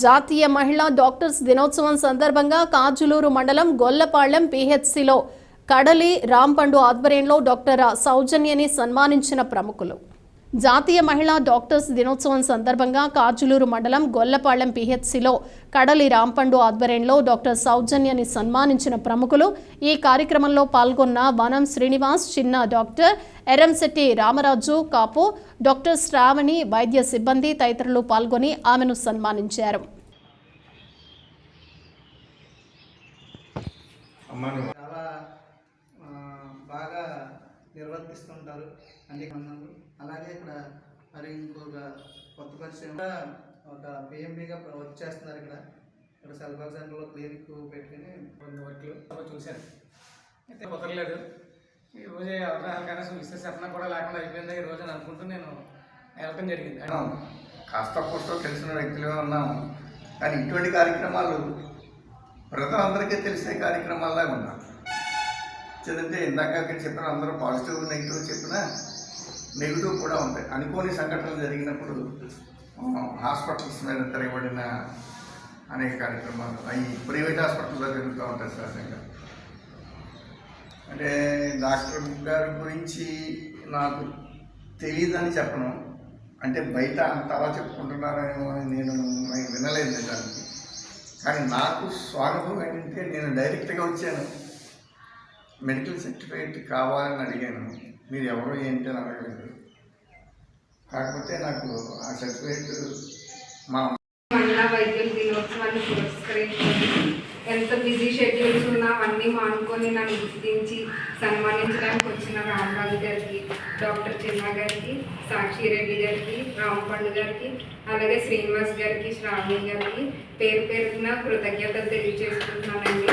జాతీయ మహిళా డాక్టర్స్ దినోత్సవం సందర్భంగా కాజులూరు మండలం గొల్లపాళ్ళెం పిహెచ్సిలో కడలి రాంపండు ఆధ్వర్యంలో డాక్టర్ సౌజన్యని సన్మానించిన ప్రముఖులు. జాతీయ మహిళా డాక్టర్స్ దినోత్సవం సందర్భంగా కాజులూరు మండలం గొల్లపాళెం పిహెచ్సిలో కడలి రాంపండు ఆధ్వర్యంలో డాక్టర్ సౌజన్యని సన్మానించిన ప్రముఖులు ఈ కార్యక్రమంలో పాల్గొన్న వనం శ్రీనివాస్ చిన్న డాక్టర్ ఎరంశెట్టి రామరాజు కాపు డాక్టర్ శ్రావణి వైద్య సిబ్బంది తదితరులు పాల్గొని ఆమెను సన్మానించారు. నిర్వర్తిస్తుంటారు అన్ని మందులు అలాగే ఇక్కడ మరి ఇంకొక కొత్త పరిచయం కూడా ఒక పిఎంబీగా వర్క్ చేస్తున్నారు ఇక్కడ. ఇక్కడ సెల్ఫ్ సెంటర్లో క్లినిక్ పెట్టుకుని కొన్ని వర్క్లు అప్పుడు చూశాను. అయితే కుదరలేదు. ఈ రోజే అవగాహన కనీసం మిస్సెస్ కూడా లేకుండా అయిపోయింది. ఈ రోజు అనుకుంటూ నేను వెళ్ళటం జరిగింది. కాస్త కూస్తో తెలిసిన వ్యక్తులుగా ఉన్నాము కానీ ఇటువంటి కార్యక్రమాలు ప్రజలందరికీ తెలిసే కార్యక్రమాలే ఉన్నాం. లేదంటే ఇందాక అక్కడ చెప్పిన అందరూ పాజిటివ్ నెగిటివ్ చెప్పినా నెగిటివ్ కూడా ఉంటాయి. అనుకోని సంఘటనలు జరిగినప్పుడు హాస్పిటల్స్ మీద తిరగబడిన అనేక కార్యక్రమాలు అవి ప్రైవేట్ హాస్పిటల్లో జరుగుతూ ఉంటాయి సహజంగా. అంటే డాక్టర్ గారి గురించి నాకు తెలియదని చెప్పను. అంటే బయట అంత అలా చెప్పుకుంటున్నారేమో అని నేను వినలేదు దానికి. కానీ నాకు స్వాగతం ఏంటంటే నేను డైరెక్ట్గా వచ్చాను. మెడికల్ సర్టిఫికేట్ కావాలని అడిగాను. మీరు ఎవరు ఏంటి అని అడగలేదు. కాకపోతే నాకు ఆ సర్టిఫికేట్ మా మహిళా వైద్యుల దినోత్సవాన్ని పురస్కరించుకొని ఎంత బిజీ షెడ్యూల్స్ ఉన్నా అవన్నీ మానుకొని నన్ను గుర్తించి సన్మానించడానికి వచ్చిన రామరాజు గారికి డాక్టర్ చిన్న గారికి సాక్షి రెడ్డి గారికి రామపండు గారికి అలాగే శ్రీనివాస్ గారికి శ్రావణి గారికి పేరు పేరున కృతజ్ఞతలు తెలియజేసుకుంటున్నానండి